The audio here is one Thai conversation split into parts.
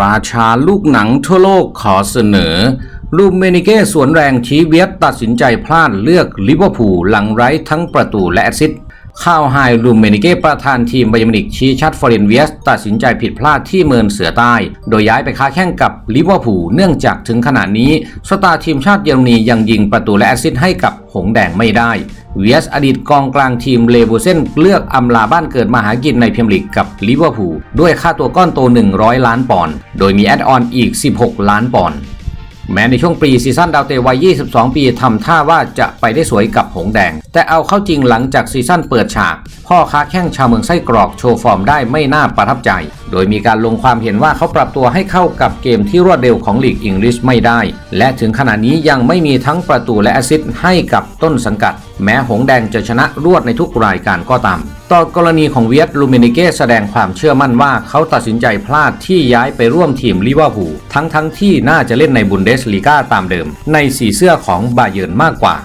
ราชาลูกหนังทั่วโลกขอเสนอ ลูเมนิเก้สวนแรงชี้เวียตตัดสินใจพลาดเลือกลิเวอร์พูลหลังไร้ทั้งประตูและแอซิสต์ ข้าวไฮลูเมนิเก้ประธานทีมไบเยอรมินิกชี้ชัดฟอร์เรนเวียสตัดสินใจผิดพลาดที่เมินเสือใต้ โดยย้ายไปค้าแข่งกับลิเวอร์พูลเนื่องจากถึงขณะนี้สตาร์ทีมชาติเยอรมนียังยิงประตูและแอสซิสต์ให้กับหงแดงไม่ได้เวียสอดีตกองกลางทีมเลบูเซนเลือกอำลาบ้านเกิดมาหากินในเมียร์ลีกกับลิเวอร์พูลด้วยค่าตัวก้อนโต 100 ล้านปอนด์โดยมีแอดออนอีก 16 ล้านปอนด์ แม้ในช่วงปีซีซั่นดาวเตะวัย 22 ปีทำท่าว่าจะไปได้สวยกับหงแดง แต่เอาเข้าจริงหลังจากซีซั่นเปิดฉาก พ่อค้าแข้งชาวเมืองไส้กรอกโชว์ฟอร์มได้ไม่น่าประทับใจ โดยมีการลงความเห็นว่าเขาปรับตัวให้เข้ากับเกมที่รวดเร็วของลีกอังกฤษไม่ได้ และถึงขณะนี้ยังไม่มีทั้งประตูและแอสซิสต์ให้กับต้นสังกัด แม้หงส์แดงจะชนะรวดในทุกรายการก็ตามต่อกรณีของเวียตลูเมนิเก้แสดงความเชื่อมั่นว่าเขาตัดสินใจพลาดที่ย้ายไปร่วมทีมลิเวอร์พูลทั้งทั้งที่น่าจะเล่นในบุนเดสลีกาตามเดิม ในสีเสื้อของบาเยิร์นมากกว่า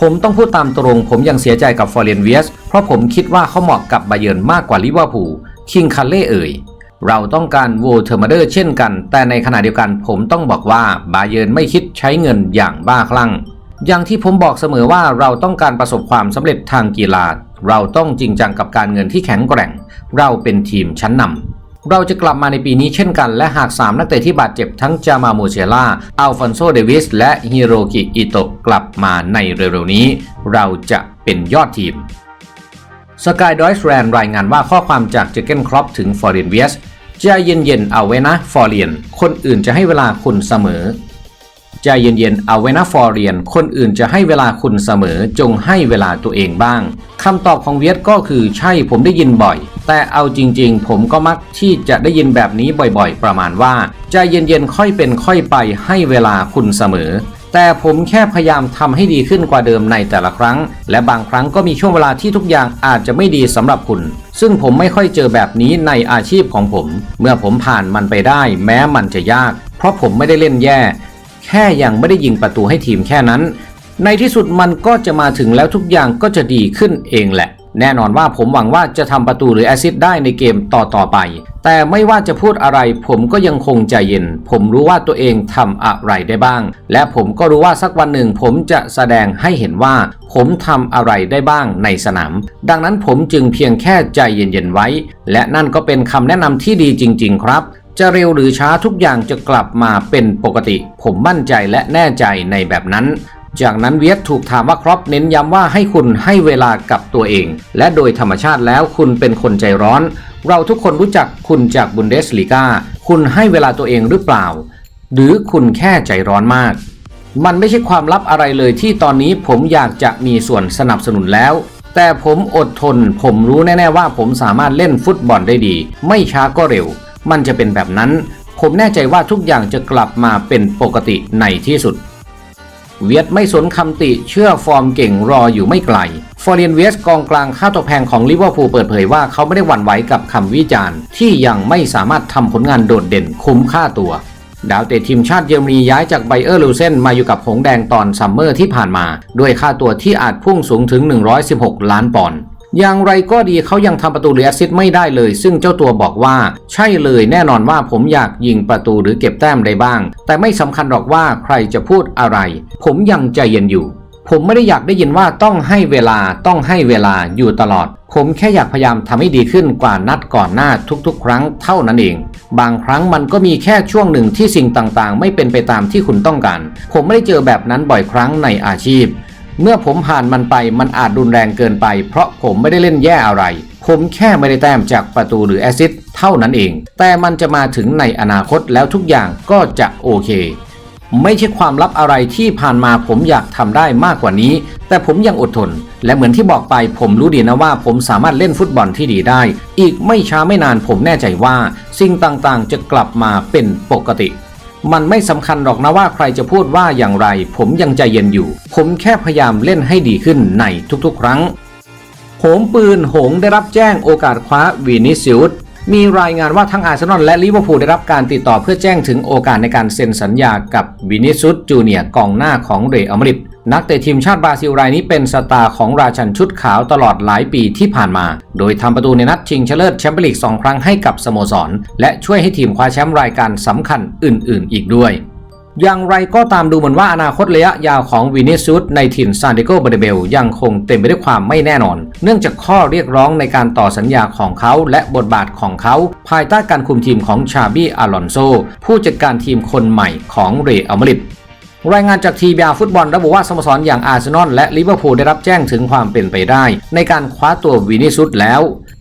ผมต้องพูดตามตรง ผมยังเสียใจกับฟอร์เรนเวียส เพราะผมคิดว่าเขาเหมาะกับบาเยิร์นมากกว่าลิเวอร์พูล คิงคัลเล่เอ่ย เราต้องการโวเทอร์มาเดอร์เช่นกัน แต่ในขณะเดียวกันผมต้องบอกว่าบาเยิร์นไม่คิดใช้เงินอย่างบ้าคลั่ง อย่างที่ผมบอกเสมอว่าเราต้องการประสบความสำเร็จทางกีฬา เราต้องจริงจังกับการเงินที่แข็งแกร่ง เราเป็นทีมชั้นนำ เราจะกลับมาในปีนี้เช่นกัน และหาก 3 นักเตะที่บาดเจ็บทั้งจามาโมเชล่า อัลฟอนโซ เดวิส และฮิโรกิ อิโตะกลับมาในเร็วๆนี้ เราจะเป็นยอดทีม สกายดอยส์แรนรายงานว่าข้อความจากเจเกนครอปถึงฟอร์เรนเวียสใจเย็นๆเอาไว้นะฟอร์เรียน คนอื่นจะให้เวลาคุณเสมอใจเย็นๆ เอาไว้นะฟอร์เรียน คนอื่นจะให้เวลาคุณเสมอ จงให้เวลาตัวเองบ้าง คำตอบของเวียดก็คือใช่ผมได้ยินบ่อย แต่เอาจริงๆ ผมก็มักที่จะได้ยินแบบนี้บ่อยๆ ประมาณว่า ใจเย็นๆ ค่อยเป็นค่อยไปให้เวลาคุณเสมอ แต่ผมแค่พยายามทำให้ดีขึ้นกว่าเดิมในแต่ละครั้ง และบางครั้งก็มีช่วงเวลาที่ทุกอย่างอาจจะไม่ดีสำหรับคุณ ซึ่งผมไม่ค่อยเจอแบบนี้ในอาชีพของผม เมื่อผมผ่านมันไปได้ แม้มันจะยาก เพราะผมไม่ได้เล่นแย่ แค่ยังไม่ได้ยิงประตูให้ทีมแค่นั้น ในที่สุดมันก็จะมาถึงแล้วทุกอย่างก็จะดีขึ้นเองแหละ แน่นอนว่าผมหวังว่าจะทำประตูหรือแอซิสได้ในเกมต่อต่อๆไป แต่ไม่ว่าจะพูดอะไรผมก็ยังคงใจเย็น ผมรู้ว่าตัวเองทำอะไรได้บ้าง และผมก็รู้ว่าสักวันหนึ่งผมจะแสดงให้เห็นว่า ผมทำอะไรได้บ้างในสนาม ดังนั้นผมจึงเพียงแค่ใจเย็นๆไว้ และนั่นก็เป็นคำแนะนำที่ดีจริง ๆ ครับจะเร็วหรือช้าทุกอย่างจะกลับมาเป็นปกติ ผมมั่นใจและแน่ใจในแบบนั้น จากนั้นเวียดถูกถามว่าครอปเน้นย้ำว่าให้คุณให้เวลากับตัวเอง และโดยธรรมชาติแล้วคุณเป็นคนใจร้อน เราทุกคนรู้จักคุณจากบุนเดสลีกาคุณให้เวลาตัวเองหรือเปล่า หรือคุณแค่ใจร้อนมาก มันไม่ใช่ความลับอะไรเลยที่ตอนนี้ผมอยากจะมีส่วนสนับสนุนแล้ว แต่ผมอดทน ผมรู้แน่ ๆ ว่าผมสามารถเล่นฟุตบอลได้ดี ไม่ช้าก็เร็ว มันจะเป็นแบบนั้น ผมแน่ใจว่าทุกอย่างจะกลับมาเป็นปกติในที่สุด เวียดไม่สนคำติเชื่อฟอร์มเก่งรออยู่ไม่ไกล ฟอร์เรียนเวสกองกลางค่าตัวแพงของลิเวอร์พูลเปิดเผยว่าเขาไม่ได้หวั่นไหวกับคำวิจารณ์ ที่ยังไม่สามารถทำผลงานโดดเด่นคุ้มค่าตัว ดาวเตะทีมชาติเยอรมนีย้ายจากไบเออร์ลูเซนมาอยู่กับหงแดงตอนซัมเมอร์ที่ผ่านมา ด้วยค่าตัวที่อาจพุ่งสูงถึง 116 ล้านปอนด์ อย่างไรก็ดีเขายังทำประตูหรือแอสซิสต์ไม่ได้เลย ซึ่งเจ้าตัวบอกว่า ใช่เลยแน่นอนว่าผมอยากยิงประตูหรือเก็บแต้มได้บ้าง แต่ไม่สำคัญหรอกว่าใครจะพูดอะไร ผมยังใจเย็นอยู่ ผมไม่ได้อยากได้ยินว่าต้องให้เวลาต้องให้เวลาอยู่ตลอด ผมแค่อยากพยายามทำให้ดีขึ้นกว่านัดก่อนหน้าทุกๆ ครั้งเท่านั้นเอง บางครั้งมันก็มีแค่ช่วงหนึ่งที่สิ่งต่างๆ ไม่เป็นไปตามที่คุณต้องการ ผมไม่ได้เจอแบบนั้นบ่อยครั้งในอาชีพ เมื่อผมผ่านมันไปมันอาจรุนแรงเกินไป เพราะผมไม่ได้เล่นแย่อะไร ผมแค่ไม่ได้แต้มจากประตูหรือแอซิสต์เท่านั้นเอง แต่มันจะมาถึงในอนาคตแล้วทุกอย่างก็จะโอเค ไม่ใช่ความลับอะไรที่ผ่านมาผมอยากทำได้มากกว่านี้ แต่ผมยังอดทน และเหมือนที่บอกไปผมรู้ดีนะว่า ผมสามารถเล่นฟุตบอลที่ดีได้ อีกไม่ช้าไม่นานผมแน่ใจว่า สิ่งต่างๆ จะกลับมาเป็นปกติ มันไม่สำคัญหรอกนะว่าใครจะพูดว่าอย่างไร ผมยังใจเย็นอยู่ ผมแค่พยายามเล่นให้ดีขึ้นในทุกๆ ครั้ง โหมปืนหงได้รับแจ้งโอกาสคว้าวีนิซิอุส มีรายงานว่าทั้งอาร์เซนอลและลิเวอร์พูลได้รับการติดต่อเพื่อแจ้งถึงโอกาสในการเซ็นสัญญากับวินิสุสจูเนียกองหน้าของเรอัลมาดริดนักเตะทีมชาติบราซิลรายนี้เป็นสตาร์ของราชันชุดขาวตลอดหลายปีที่ผ่านมา โดยทำประตูในนัดชิงชนะเลิศแชมเปี้ยนลีก 2 ครั้งให้กับสโมสร และช่วยให้ทีมคว้าแชมป์รายการสำคัญอื่น ๆ อีกด้วย อย่างไรก็ตามดูเหมือนว่าอนาคตระยะยาวของวินิซุสในถิ่นซานดิโกเบเดเบลยังคงเต็มไปด้วยความไม่แน่นอน เนื่องจากข้อเรียกร้องในการต่อสัญญาของเขาและบทบาทของเขา ภายใต้การคุมทีมของชาบี้อลอนโซ ผู้จัดการทีมคนใหม่ของเรอัลมาดริดรายงานจากทีบีอาฟุตบอลระบุว่าสโมสรอย่างอาร์เซนอลและลิเวอร์พูลได้รับแจ้งถึงความเป็นไปได้ ในการคว้าตัววินิซุสแล้ว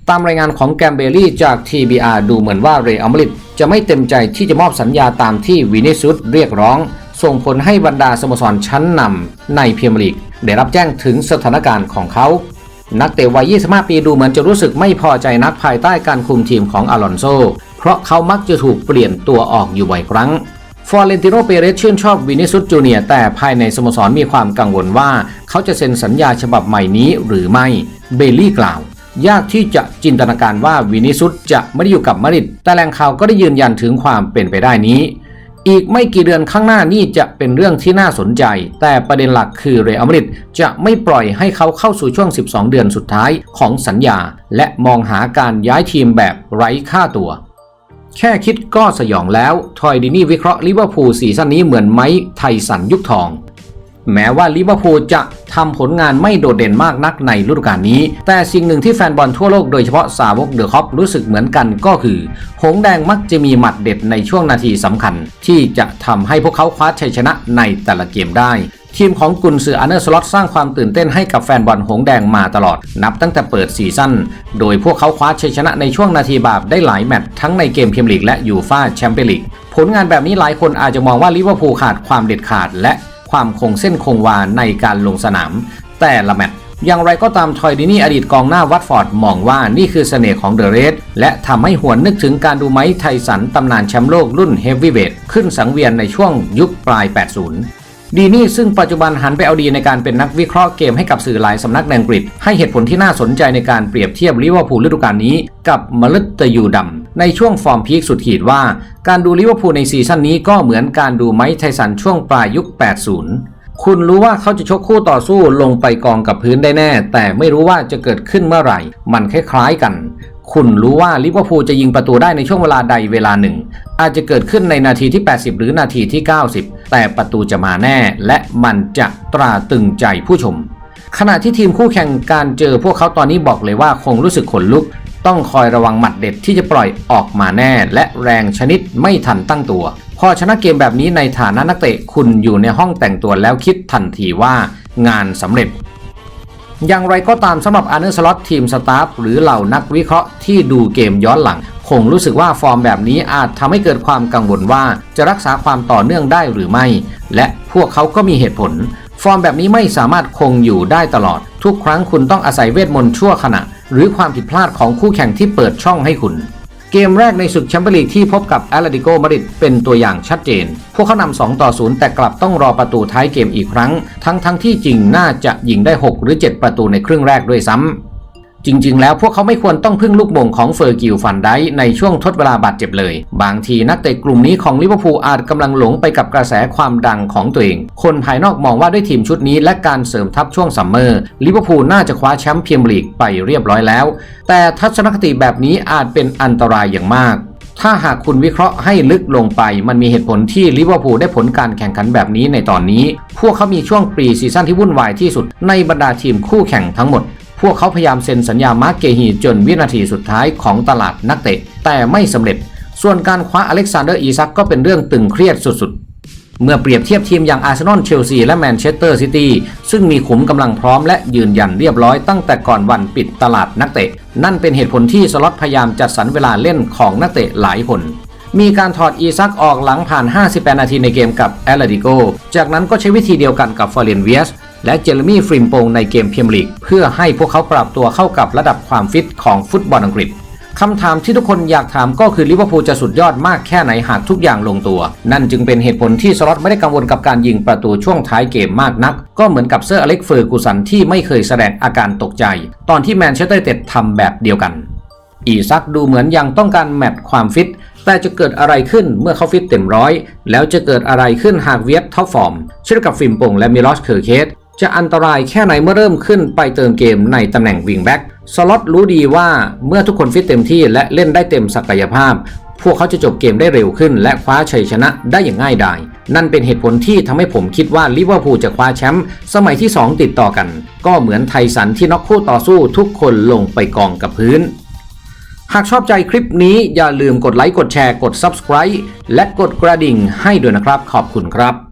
ตามรายงานของแกมเบรี่จาก TBR ดูเหมือนว่าเรอัลมาดริด จะไม่เต็มใจที่จะมอบสัญญาตามที่วินิซุสเรียกร้อง ส่งผลให้บรรดาสโมสรชั้นนำในเมียร์ลีก ได้รับแจ้งถึงสถานการณ์ของเขา นักเตะวัย 25 ปีดูเหมือนจะรู้สึกไม่พอใจนักภายใต้การคุมทีมของอลอนโซ เพราะเขามักจะถูกเปลี่ยนตัวออกอยู่บ่อยครั้งฟอร์เรนติโนเปเรสชื่นชอบวินิซุสจูเนียแต่ภายในสโมสรมีความกังวลว่า เขาจะเซ็นสัญญาฉบับใหม่นี้หรือไม่ เบลลี่กล่าว ยากที่จะจินตนาการว่าวินิซุสจะไม่ได้อยู่กับมาริดแต่แหล่งข่าวก็ได้ยืนยันถึงความเป็นไปได้นี้ อีกไม่กี่เดือนข้างหน้านี่จะเป็นเรื่องที่น่าสนใจ แต่ประเด็นหลักคือเรอัลมาริดจะไม่ปล่อยให้เขาเข้าสู่ช่วง 12 เดือนสุดท้ายของสัญญา และมองหาการย้ายทีมแบบไร้ค่าตัวแค่คิดก็สยองแล้ว ทอยดินี่วิเคราะห์ลิเวอร์พูลซีซั่นนี้เหมือนไม้ไทสันยุคทอง แม้ว่าลิเวอร์พูลจะทำผลงานไม่โดดเด่นมากนักในฤดูกาลนี้ แต่สิ่งหนึ่งที่แฟนบอลทั่วโลกโดยเฉพาะสาวกเดอะคอปรู้สึกเหมือนกันก็คือ หงแดงมักจะมีหมัดเด็ดในช่วงนาทีสำคัญ ที่จะทำให้พวกเขาคว้าชัยชนะในแต่ละเกมได้ทีมของกุนซืออาร์เนอร์สล็อตสร้างความตื่นเต้นให้กับแฟนบอลหงแดงมาตลอด นับตั้งแต่เปิดซีซั่น โดยพวกเขาคว้าชัยชนะในช่วงนาทีบาปได้หลายแมตช์ทั้งในเกมพรีเมียร์ลีกและยูฟ่าแชมเปี้ยนลีก ผลงานแบบนี้หลายคนอาจจะมองว่าลิเวอร์พูลขาดความเด็ดขาดและ ความคงเส้นคงวาในการลงสนาม แต่ละแมตช์อย่างไรก็ตามทอยดินี่อดีตกองหน้าวัตฟอร์ดมองว่านี่คือเสน่ห์ของเดอะเรสและทำให้หวนนึกถึงการดูไม้ไทสันตำนานแชมป์โลกรุ่นเฮฟวีเวทขึ้นสังเวียนในช่วงยุคปลาย 80ดีนี่ซึ่งปัจจุบันหันไปเอาดีในการเป็นนักวิเคราะห์เกมให้กับสื่อหลายสำนักในอังกฤษ ให้เหตุผลที่น่าสนใจในการเปรียบเทียบลิเวอร์พูลฤดูกาลนี้ กับมฤตยูดำ ในช่วงฟอร์มพีคสุดขีดว่า การดูลิเวอร์พูลในซีซั่นนี้ก็เหมือนการดูไม้ไทสันช่วงปลายยุค 80 คุณรู้ว่าเขาจะชกคู่ต่อสู้ลงไปกองกับพื้นได้แน่ แต่ไม่รู้ว่าจะเกิดขึ้นเมื่อไหร่ มันคล้ายๆกัน คุณรู้ว่าลิเวอร์พูลจะยิงประตูได้ในช่วงเวลาใดเวลาหนึ่ง อาจจะเกิดขึ้นในนาทีที่ 80 หรือนาทีที่ 90 แต่ประตูจะมาแน่ และมันจะตราตึงใจผู้ชมขณะที่ทีมคู่แข่งการเจอพวกเขาตอนนี้บอกเลยว่าคงรู้สึกขนลุก ต้องคอยระวังหมัดเด็ดที่จะปล่อยออกมาแน่ และแรงชนิดไม่ทันตั้งตัว พอชนะเกมแบบนี้ในฐานะนักเตะคุณอยู่ในห้องแต่งตัวแล้วคิดทันทีว่างานสำเร็จอย่างไรก็ตามสำหรับอาร์เนอร์สล็อตทีมสตาฟหรือเหล่านักวิเคราะห์ที่ดูเกมย้อนหลัง คงรู้สึกว่าฟอร์มแบบนี้อาจทำให้เกิดความกังวลว่าจะรักษาความต่อเนื่องได้หรือไม่ และพวกเขาก็มีเหตุผล ฟอร์มแบบนี้ไม่สามารถคงอยู่ได้ตลอด ทุกครั้งคุณต้องอาศัยเวทมนต์ชั่วขณะ หรือความผิดพลาดของคู่แข่งที่เปิดช่องให้คุณ เกมแรกในศึกแชมเปี้ยนลีกที่พบกับแอตเลติโกมาดริดเป็นตัวอย่างชัดเจน พวกเขานำ2ต่อ0แต่กลับต้องรอประตูท้ายเกมอีกครั้ง ทั้งทั้งที่จริงน่าจะยิงได้ 6 หรือ 7 ประตูในครึ่งแรกด้วยซ้ำ จริง ๆ แล้วพวกเขาไม่ควรต้องพึ่งลูกบ่งของเฟอร์กิลฟันไดค์ในช่วงทดเวลาบาดเจ็บเลย บางทีนักเตะกลุ่มนี้ของลิเวอร์พูลอาจกำลังหลงไปกับกระแสความดังของตัวเอง คนภายนอกมองว่าด้วยทีมชุดนี้และการเสริมทัพช่วงซัมเมอร์ลิเวอร์พูลน่าจะคว้าแชมป์เมียร์ลีกไปเรียบร้อยแล้ว แต่ทัศนคติแบบนี้อาจเป็นอันตรายอย่างมากถ้าหากคุณวิเคราะห์ให้ลึกลงไป มันมีเหตุผลที่ลิเวอร์พูลได้ผลการแข่งขันแบบนี้ในตอนนี้ พวกเขามีช่วงปรีซีซั่นที่วุ่นวายที่สุดในบรรดาทีมคู่แข่งทั้งหมด พวกเขาพยายามเซ็นสัญญามาร์กเกฮีจนวินาทีสุดท้ายของตลาดนักเตะ แต่ไม่สำเร็จ ส่วนการคว้าอเล็กซานเดอร์อีซักก็เป็นเรื่องตึงเครียดสุดๆ เมื่อเปรียบเทียบทีมอย่างอาร์เซนอลเชลซีและแมนเชสเตอร์ซิตี้ซึ่งมีขุมกำลังพร้อมและยืนยันเรียบร้อยตั้งแต่ก่อนวันปิดตลาดนักเตะ นั่นเป็นเหตุผลที่สล็อตพยายามจัดสรรเวลาเล่นของนักเตะหลายคนมีการถอดอีซักออกหลังผ่าน 58 นาทีในเกมกับแอตเลติโก จากนั้นก็ใช้วิธีเดียวกันกับฟอร์เรนเวียส และเจเรมี่ฟริมโปงในเกมเมียร์ลีก เพื่อให้พวกเขาปรับตัวเข้ากับระดับความฟิตของฟุตบอลอังกฤษคำถามที่ทุกคนอยากถามก็คือลิเวอร์พูลจะสุดยอดมากแค่ไหนหากทุกอย่างลงตัว นั่นจึงเป็นเหตุผลที่สล็อตไม่ได้กังวลกับการยิงประตูช่วงท้ายเกมมากนัก ก็เหมือนกับเซอร์อเล็กเฟอร์กูสันที่ไม่เคยแสดงอาการตกใจ ตอนที่แมนเชสเตอร์เต็ดทำแบบเดียวกัน อีซักดูเหมือนยังต้องการแมตช์ความฟิตแต่จะเกิดอะไรขึ้นเมื่อเขาฟิตเต็มร้อย แล้วจะเกิดอะไรขึ้นหากเวียดท็อปฟอร์มเช่นกับฟิมปงและมิลอสเคอร์เคส จะอันตรายแค่ไหนเมื่อเริ่มขึ้นไปเติมเกมในตำแหน่งวิงแบ็กสล็อตรู้ดีว่าเมื่อทุกคนฟิตเต็มที่และเล่นได้เต็มศักยภาพ พวกเขาจะจบเกมได้เร็วขึ้น และคว้าชัยชนะได้อย่างง่ายดายนั่นเป็นเหตุผลที่ทำให้ผมคิดว่าลิเวอร์พูลจะคว้าแชมป์สมัยที่ 2 ติดต่อกัน ก็เหมือนไทสันที่น็อกคู่ต่อสู้ทุกคนลงไปกองกับพื้น หากชอบใจคลิปนี้อย่าลืมกดไลค์กดแชร์กด Subscribe และกดกระดิ่งให้ด้วยนะครับขอบคุณครับ